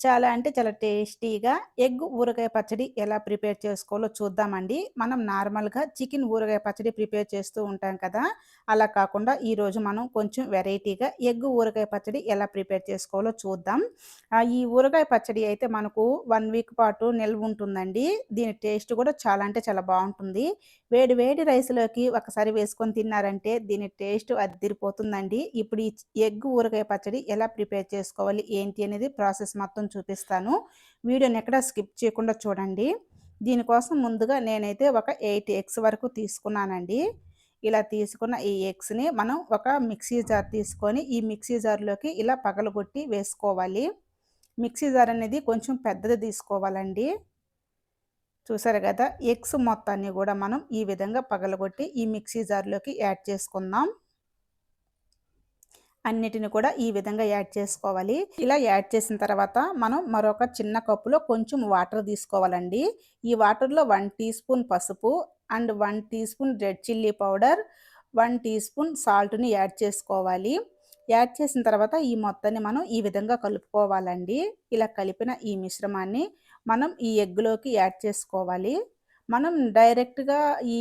చాలా అంటే చాలా టేస్టీగా ఎగ్ ఊరగాయ పచ్చడి ఎలా ప్రిపేర్ చేసుకోవాలో చూద్దామండి. మనం నార్మల్‌గా చికెన్ ఊరగాయ పచ్చడి ప్రిపేర్ చేస్తూ ఉంటాం కదా! అలా కాకుండా ఈరోజు మనం కొంచెం వెరైటీగా ఎగ్ ఊరగాయ పచ్చడి ఎలా ప్రిపేర్ చేసుకోవాలో చూద్దాం. ఈ ఊరగాయ పచ్చడి అయితే మనకు వన్ వీక్ పాటు నిల్వ ఉంటుందండి దీని టేస్ట్ కూడా చాలా అంటే చాలా బాగుంటుంది వేడి వేడి రైస్‌లోకి ఒకసారి వేసుకొని తిన్నారంటే దీని టేస్ట్ అద్దిరిపోతుందండి. ఇప్పుడు ఈ ఎగ్ ఊరగాయ పచ్చడి ఎలా ప్రిపేర్ చేసుకోవాలి, ఏంటి అనేది ప్రాసెస్ మొత్తం చూపిస్తాను. వీడియోని ఎక్కడ స్కిప్ చేయకుండా చూడండి. దీనికోసం ముందుగా నేనైతే ఒక ఎయిట్ ఎగ్స్ వరకు తీసుకున్నానండి. ఇలా తీసుకున్న ఈ ఎగ్స్‌ని మనం ఒక మిక్సీ జార్ తీసుకొని ఈ మిక్సీ జార్‌లోకి ఇలా పగలగొట్టి వేసుకోవాలి. మిక్సీ జార్ అనేది కొంచెం పెద్దది తీసుకోవాలండి. చూసారు కదా ఎగ్స్ మొత్తాన్ని కూడా మనం ఈ విధంగా పగలగొట్టి ఈ మిక్సీ జార్‌లోకి యాడ్ చేసుకుందాం. అన్నిటిని కూడా ఈ విధంగా యాడ్ చేసుకోవాలి. ఇలా యాడ్ చేసిన తర్వాత మనం మరొక చిన్న కప్పులో కొంచెం వాటర్ తీసుకోవాలండి. ఈ వాటర్‌లో వన్ టీ స్పూన్ పసుపు and one teaspoon red chilli powder, one teaspoon సాల్ట్‌ని యాడ్ చేసుకోవాలి. యాడ్ చేసిన తర్వాత ఈ మొత్తాన్ని మనం ఈ విధంగా కలుపుకోవాలండి. ఇలా కలిపిన ఈ మిశ్రమాన్ని మనం ఈ ఎగ్‌లోకి యాడ్ చేసుకోవాలి. మనం డైరెక్ట్‌గా ఈ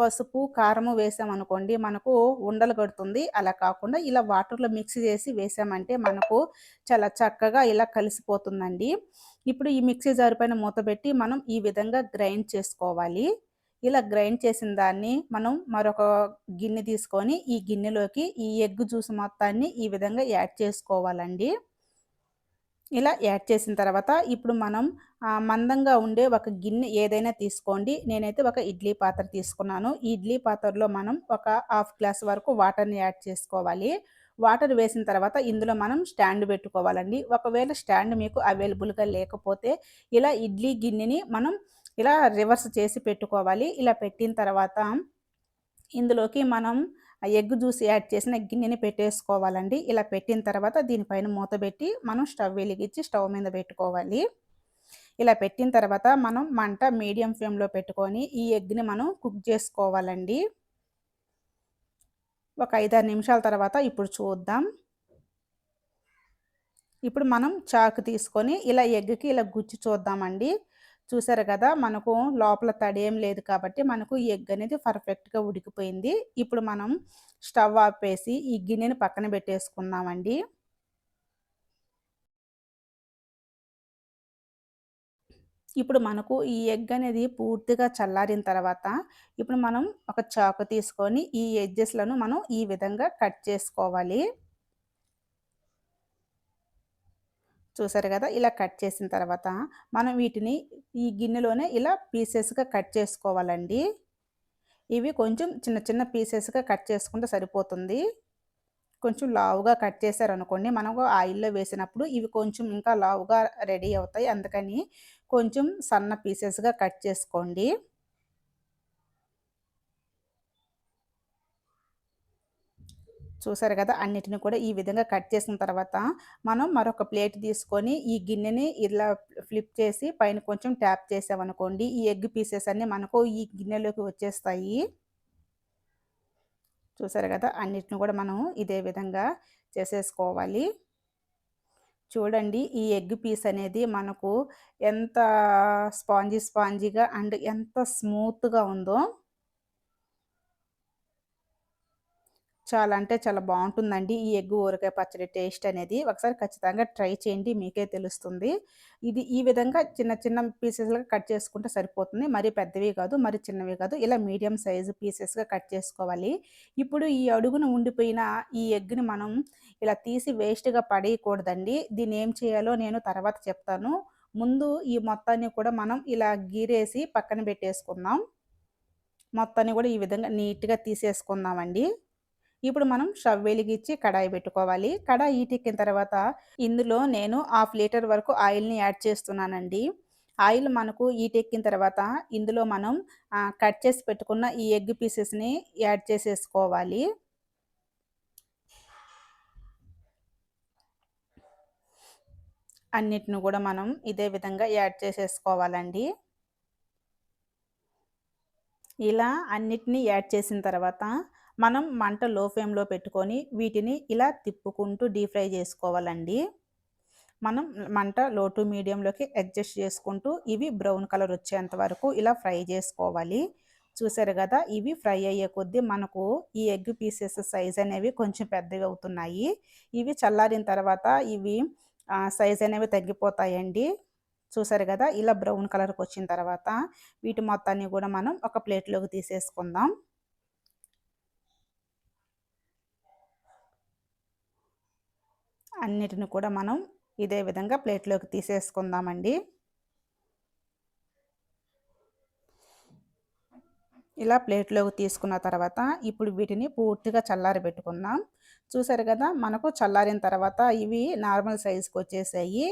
పసుపు, కారము వేసామనుకోండి మనకు ఉండలు కడుతుంది. అలా కాకుండా ఇలా వాటర్‌లో మిక్స్ చేసి వేసామంటే మనకు చాలా చక్కగా ఇలా కలిసిపోతుందండి. ఇప్పుడు ఈ మిక్సీ జారు పైన మూత పెట్టి మనం ఈ విధంగా గ్రైండ్ చేసుకోవాలి. ఇలా గ్రైండ్ చేసిన దాన్ని మనం మరొక గిన్నె తీసుకొని ఈ గిన్నెలోకి ఈ ఎగ్ జ్యూస్ మొత్తాన్ని ఈ విధంగా యాడ్ చేసుకోవాలండి. ఇలా యాడ్ చేసిన తర్వాత ఇప్పుడు మనం మందంగా ఉండే ఒక గిన్నె ఏదైనా తీసుకోండి. నేనైతే ఒక ఇడ్లీ పాత్ర తీసుకున్నాను. ఈ ఇడ్లీ పాత్రలో మనం ఒక హాఫ్ గ్లాస్ వరకు వాటర్‌ని యాడ్ చేసుకోవాలి. వాటర్ వేసిన తర్వాత ఇందులో మనం స్టాండ్ పెట్టుకోవాలండి. ఒకవేళ స్టాండ్ మీకు అవైలబుల్‌గా లేకపోతే ఇలా ఇడ్లీ గిన్నెని మనం ఇలా రివర్స్ చేసి పెట్టుకోవాలి. ఇలా పెట్టిన తర్వాత ఇందులోకి మనం ఆ ఎగ్ జ్యూస్ యాడ్ చేసిన గిన్నెని పెట్టేసుకోవాలండి. ఇలా పెట్టిన తర్వాత దీనిపైన మూత పెట్టి మనం స్టవ్ వెలిగించి స్టవ్ మీద పెట్టుకోవాలి. ఇలా పెట్టిన తర్వాత మనం మంట మీడియం ఫ్లేమ్‌లో పెట్టుకొని ఈ ఎగ్‌ని మనం కుక్ చేసుకోవాలండి. ఒక 5, 6 నిమిషాల తర్వాత ఇప్పుడు చూద్దాం. ఇప్పుడు మనం చాకు తీసుకొని ఇలా ఎగ్‌కి ఇలా గుచ్చి చూద్దామండి. చూసారు కదా మనకు లోపల తడేం లేదు కాబట్టి మనకు ఈ ఎగ్ అనేది పర్ఫెక్ట్‌గా ఉడికిపోయింది. ఇప్పుడు మనం స్టవ్ ఆపేసి ఈ గిన్నెని పక్కన పెట్టేసుకున్నామండి ఇప్పుడు మనకు ఈ ఎగ్ అనేది పూర్తిగా చల్లారిన తర్వాత ఇప్పుడు మనం ఒక చాకు తీసుకొని ఈ ఎడ్జెస్‌లను మనం ఈ విధంగా కట్ చేసుకోవాలి. చూసారు కదా ఇలా కట్ చేసిన తర్వాత మనం వీటిని ఈ గిన్నెలోనే ఇలా పీసెస్‌గా కట్ చేసుకోవాలండి. ఇవి కొంచెం చిన్న చిన్న పీసెస్‌గా కట్ చేసుకుంటే సరిపోతుంది. కొంచెం లావుగా కట్ చేశారనుకోండి మనకు ఆయిల్‌లో వేసినప్పుడు ఇవి కొంచెం ఇంకా లావుగా రెడీ అవుతాయి. అందుకని కొంచెం సన్న పీసెస్‌గా కట్ చేసుకోండి. చూసారు కదా అన్నిటిని కూడా ఈ విధంగా కట్ చేసిన తర్వాత మనం మరొక ప్లేట్ తీసుకొని ఈ గిన్నెని ఇలా ఫ్లిప్ చేసి పైన కొంచెం ట్యాప్ చేసామనుకోండి ఈ ఎగ్ పీసెస్ అన్నీ మనకు ఈ గిన్నెలోకి వచ్చేస్తాయి. చూసారు కదా అన్నిటిని కూడా మనం ఇదే విధంగా చేసేసుకోవాలి. చూడండి ఈ ఎగ్ పీస్ అనేది మనకు ఎంత స్పాంజీ స్పాంజీగా అండ్ ఎంత స్మూత్‌గా ఉందో. చాలా అంటే చాలా బాగుంటుందండి ఈ ఎగ్ ఊరగాయ పచ్చడి టేస్ట్ అనేది. ఒకసారి ఖచ్చితంగా ట్రై చేయండి. మీకే తెలుస్తుంది. ఇది ఈ విధంగా చిన్న చిన్న పీసెస్గా కట్ చేసుకుంటే సరిపోతుంది. మరి పెద్దవి కాదు, మరి చిన్నవి కాదు. ఇలా మీడియం సైజు పీసెస్‌గా కట్ చేసుకోవాలి. ఇప్పుడు ఈ అడుగున ఉండిపోయిన ఈ ఎగ్‌ని మనం ఇలా తీసి వేస్ట్‌గా పడేయకూడదండి. దీన్ని ఏం చేయాలో నేను తర్వాత చెప్తాను. ముందు ఈ మొత్తాన్ని కూడా మనం ఇలా గీరేసి పక్కన పెట్టేసుకుందాం. మొత్తాన్ని కూడా ఈ విధంగా నీట్‌గా తీసేసుకుందామండి. ఇప్పుడు మనం స్టవ్ వెలిగించి కడాయి పెట్టుకోవాలి. కడాయి ఈటెక్కిన తర్వాత ఇందులో నేను హాఫ్ లీటర్ వరకు ఆయిల్‌ని యాడ్ చేస్తున్నానండి. ఆయిల్ మనకు ఈటెక్కిన తర్వాత ఇందులో మనం కట్ చేసి పెట్టుకున్న ఈ ఎగ్ పీసెస్‌ని యాడ్ చేసేసుకోవాలి. అన్నిటిని కూడా మనం ఇదే విధంగా యాడ్ చేసేసుకోవాలండి. ఇలా అన్నిటిని యాడ్ చేసిన తర్వాత మనం మంట లో ఫ్లేమ్లో పెట్టుకొని వీటిని ఇలా తిప్పుకుంటూ డీప్ ఫ్రై చేసుకోవాలండి. మనం మంట లో టు మీడియంలోకి అడ్జస్ట్ చేసుకుంటూ ఇవి బ్రౌన్ కలర్ వచ్చేంత వరకు ఇలా ఫ్రై చేసుకోవాలి. చూసారు కదా ఇవి ఫ్రై అయ్యే కొద్దీ మనకు ఈ ఎగ్ పీసెస్ సైజ్ అనేవి కొంచెం పెద్దవి అవుతున్నాయి. ఇవి చల్లారిన తర్వాత ఇవి సైజ్ అనేవి తగ్గిపోతాయండి. చూసారు కదా ఇలా బ్రౌన్ కలర్కి వచ్చిన తర్వాత వీటి మొత్తాన్ని కూడా మనం ఒక ప్లేట్లోకి తీసేసుకుందాం. అన్నిటిని కూడా మనం ఇదే విధంగా ప్లేట్లోకి తీసేసుకుందామండి. ఇలా ప్లేట్లోకి తీసుకున్న తర్వాత ఇప్పుడు వీటిని పూర్తిగా చల్లారి పెట్టుకుందాం. చూసారు కదా మనకు చల్లారిన తర్వాత ఇవి నార్మల్ సైజుకి వచ్చేసాయి.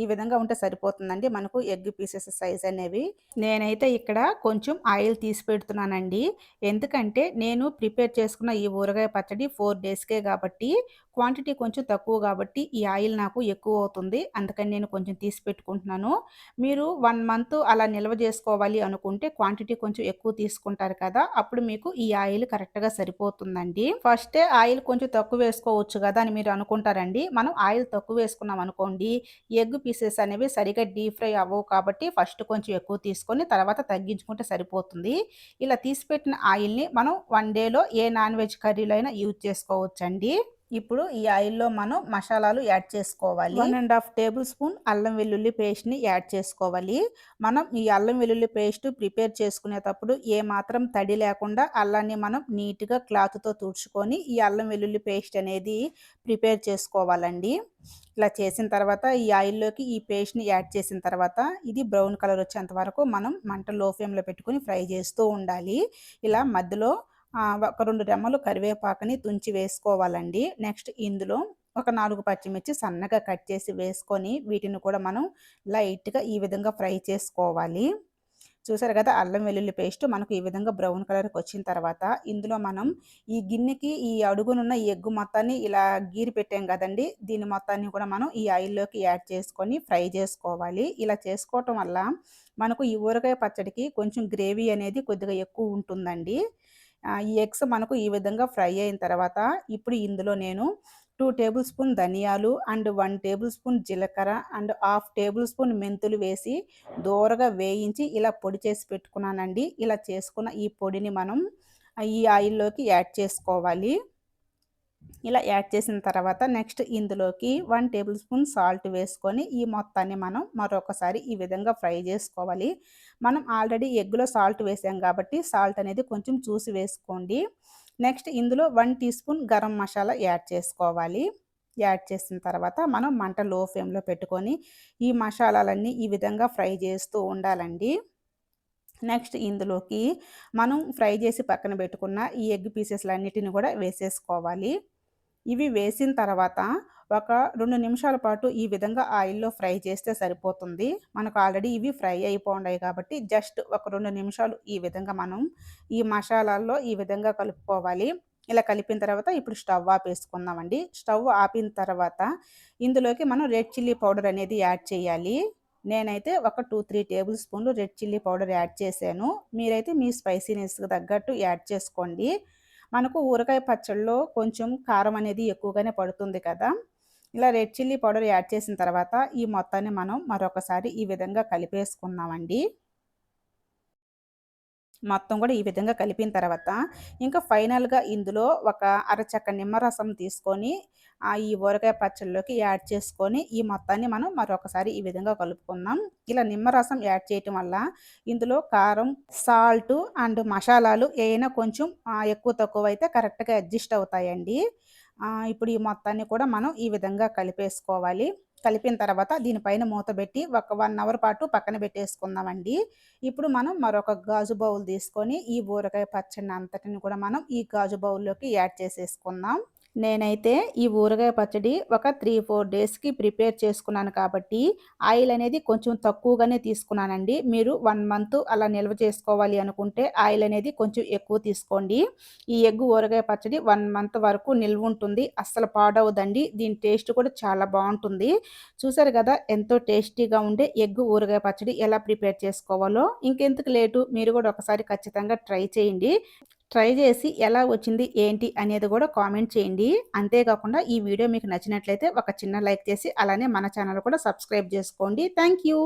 ఈ విధంగా ఉంటే సరిపోతుందండి. మనకు ఎగ్ పీసెస్ సైజ్ అనేవి. నేనైతే ఇక్కడ కొంచెం ఆయిల్ తీసి పెడుతున్నానండి. ఎందుకంటే నేను ప్రిపేర్ చేసుకున్న ఈ ఊరగాయ పచ్చడి ఫోర్ డేస్కే కాబట్టి క్వాంటిటీ కొంచెం తక్కువ కాబట్టి ఈ ఆయిల్ నాకు ఎక్కువ అవుతుంది. అందుకని నేను కొంచెం తీసి పెట్టుకుంటున్నాను. మీరు వన్ మంత్ అలా నిల్వ చేసుకోవాలి అనుకుంటే క్వాంటిటీ కొంచెం ఎక్కువ తీసుకుంటారు కదా అప్పుడు మీకు ఈ ఆయిల్ కరెక్ట్గా సరిపోతుందండి. ఫస్టే ఆయిల్ కొంచెం తక్కువ వేసుకోవచ్చు కదా అని మీరు అనుకుంటారండి. మనం ఆయిల్ తక్కువ వేసుకున్నాం అనుకోండి ఎగ్ పీసెస్ అనేవి సరిగా డీప్ ఫ్రై అవ్వవు కాబట్టి ఫస్ట్ కొంచెం ఎక్కువ తీసుకొని తర్వాత తగ్గించుకుంటే సరిపోతుంది. ఇలా తీసిపెట్టిన ఆయిల్ని మనం వన్ డేలో ఏ నాన్ వెజ్ కర్రీలో అయినా యూజ్ చేసుకోవచ్చండి. ఇప్పుడు ఈ ఆయిల్లో మనం మసాలాలు యాడ్ చేసుకోవాలి. One and half tablespoon అల్లం వెల్లుల్లి పేస్ట్ని యాడ్ చేసుకోవాలి. మనం ఈ అల్లం వెల్లుల్లి పేస్ట్ ప్రిపేర్ చేసుకునేటప్పుడు ఏ మాత్రం తడి లేకుండా అల్లాన్ని మనం నీట్గా క్లాత్తో తుడుచుకొని ఈ అల్లం వెల్లుల్లి పేస్ట్ అనేది ప్రిపేర్ చేసుకోవాలండి. ఇలా చేసిన తర్వాత ఈ ఆయిల్లోకి ఈ పేస్ట్ని యాడ్ చేసిన తర్వాత ఇది బ్రౌన్ కలర్ వచ్చేంత వరకు మనం మంట లో ఫ్లేమ్లో పెట్టుకుని ఫ్రై చేస్తూ ఉండాలి. ఇలా మధ్యలో ఒక రెండు రెమ్మలు కరివేపాకుని తుంచి వేసుకోవాలండి. నెక్స్ట్ ఇందులో ఒక నాలుగు పచ్చిమిర్చి సన్నగా కట్ చేసి వేసుకొని వీటిని కూడా మనం లైట్గా ఈ విధంగా ఫ్రై చేసుకోవాలి. చూసారు కదా అల్లం వెల్లుల్లి పేస్ట్ మనకు ఈ విధంగా బ్రౌన్ కలర్కి వచ్చిన తర్వాత ఇందులో మనం ఈ గిన్నెకి ఈ అడుగునున్న ఈ ఎగ్గు మొత్తాన్ని ఇలా గీరి పెట్టాం కదండి దీని మొత్తాన్ని కూడా మనం ఈ ఆయిల్లోకి యాడ్ చేసుకొని ఫ్రై చేసుకోవాలి. ఇలా చేసుకోవటం వల్ల మనకు ఈ ఊరగాయ పచ్చడికి కొంచెం గ్రేవీ అనేది కొద్దిగా ఎక్కువ ఉంటుందండి. ఈ ఎగ్స్ మనకు ఈ విధంగా ఫ్రై అయిన తర్వాత ఇప్పుడు ఇందులో నేను టూ టేబుల్ స్పూన్ ధనియాలు అండ్ వన్ టేబుల్ స్పూన్ జీలకర్ర అండ్ హాఫ్ టేబుల్ స్పూన్ మెంతులు వేసి దూరగా వేయించి ఇలా పొడి చేసి పెట్టుకున్నానండి. ఇలా చేసుకున్న ఈ పొడిని మనం ఈ ఆయిల్లోకి యాడ్ చేసుకోవాలి. ఇలా యాడ్ చేసిన తర్వాత నెక్స్ట్ ఇందులోకి వన్ టేబుల్ స్పూన్ సాల్ట్ వేసుకొని ఈ మొత్తాన్ని మనం మరొకసారి ఈ విధంగా ఫ్రై చేసుకోవాలి. మనం ఆల్రెడీ ఎగ్గులో సాల్ట్ వేసాం కాబట్టి సాల్ట్ అనేది కొంచెం చూసి వేసుకోండి. నెక్స్ట్ ఇందులో one teaspoon garam masala add చేసుకోవాలి. యాడ్ చేసిన తర్వాత మనం మంట లో ఫ్లేమ్లో పెట్టుకొని ఈ మసాలాలన్నీ ఈ విధంగా ఫ్రై చేస్తూ ఉండాలండి. నెక్స్ట్ ఇందులోకి మనం ఫ్రై చేసి పక్కన పెట్టుకున్న ఈ ఎగ్ పీసెస్లన్నిటిని కూడా వేసేసుకోవాలి. ఇవి వేసిన తర్వాత ఒక రెండు నిమిషాల పాటు ఈ విధంగా ఆయిల్లో ఫ్రై చేస్తే సరిపోతుంది. మనకు ఆల్రెడీ ఇవి ఫ్రై అయిపోయి కాబట్టి జస్ట్ ఒక రెండు నిమిషాలు ఈ విధంగా మనం ఈ మసాలాల్లో ఈ విధంగా కలుపుకోవాలి. ఇలా కలిపిన తర్వాత ఇప్పుడు స్టవ్ ఆపేసుకుందామండి. స్టవ్ ఆపిన తర్వాత ఇందులోకి మనం రెడ్ చిల్లీ పౌడర్ అనేది యాడ్ చేయాలి. నేనైతే ఒక టూ త్రీ టేబుల్ స్పూన్లు రెడ్ చిల్లీ పౌడర్ యాడ్ చేశాను. మీరైతే మీ స్పైసీనెస్కి తగ్గట్టు యాడ్ చేసుకోండి. మనకు ఊరగాయ పచ్చళ్ళలో కొంచెం కారం అనేది ఎక్కువగానే పడుతుంది కదా. ఇలా రెడ్ చిల్లీ పౌడర్ యాడ్ చేసిన తర్వాత ఈ మొత్తాన్ని మనం మరొకసారి ఈ విధంగా కలిపేసుకున్నామండి మొత్తం కూడా ఈ విధంగా కలిపిన తర్వాత ఇంకా ఫైనల్గా ఇందులో ఒక అరచక్క నిమ్మరసం తీసుకొని ఈ ఊరగాయ పచ్చళ్ళలోకి యాడ్ చేసుకొని ఈ మొత్తాన్ని మనం మరొకసారి ఈ విధంగా కలుపుకుందాం. ఇలా నిమ్మరసం యాడ్ చేయటం వల్ల ఇందులో కారం సాల్ట్ అండ్ మసాలాలు ఏమైనా కొంచెం ఎక్కువ తక్కువ అయితే కరెక్ట్గా అడ్జస్ట్ అవుతాయండి. ఇప్పుడు ఈ మొత్తాన్ని కూడా మనం ఈ విధంగా కలిపేసుకోవాలి. కలిపిన తర్వాత దీనిపైన మూత పెట్టి ఒక వన్ అవర్ పాటు పక్కన పెట్టేసుకుందామండి. ఇప్పుడు మనం మరొక గాజు బౌల్ తీసుకొని ఈ ఊరగాయ పచ్చడిని అంతటిని కూడా మనం ఈ గాజు బౌల్లోకి యాడ్ చేసేసుకుందాం. నేనైతే ఈ ఊరగాయ పచ్చడి ఒక త్రీ ఫోర్ డేస్కి ప్రిపేర్ చేసుకున్నాను కాబట్టి ఆయిల్ అనేది కొంచెం తక్కువగానే తీసుకున్నానండి. మీరు వన్ మంత్ అలా నిల్వ చేసుకోవాలి అనుకుంటే ఆయిల్ అనేది కొంచెం ఎక్కువ తీసుకోండి. ఈ ఎగ్గు ఊరగాయ పచ్చడి వన్ మంత్ వరకు నిల్వ ఉంటుంది. అస్సలు పాడవదండి. దీని టేస్ట్ కూడా చాలా బాగుంటుంది. చూసారు కదా ఎంతో టేస్టీగా ఉండే ఎగ్ ఊరగాయ పచ్చడి ఎలా ప్రిపేర్ చేసుకోవాలో. ఇంకెందుకు లేటు మీరు కూడా ఒకసారి ఖచ్చితంగా ట్రై చేయండి. ట్రై చేసి ఎలా వచ్చింది ఏంటి అనేది కూడా కామెంట్ చేయండి. అంతేకాకుండా ఈ వీడియో మీకు నచ్చినట్లయితే ఒక చిన్న లైక్ చేసి అలానే మన ఛానల్ కూడా సబ్స్క్రైబ్ చేసుకోండి. Thank you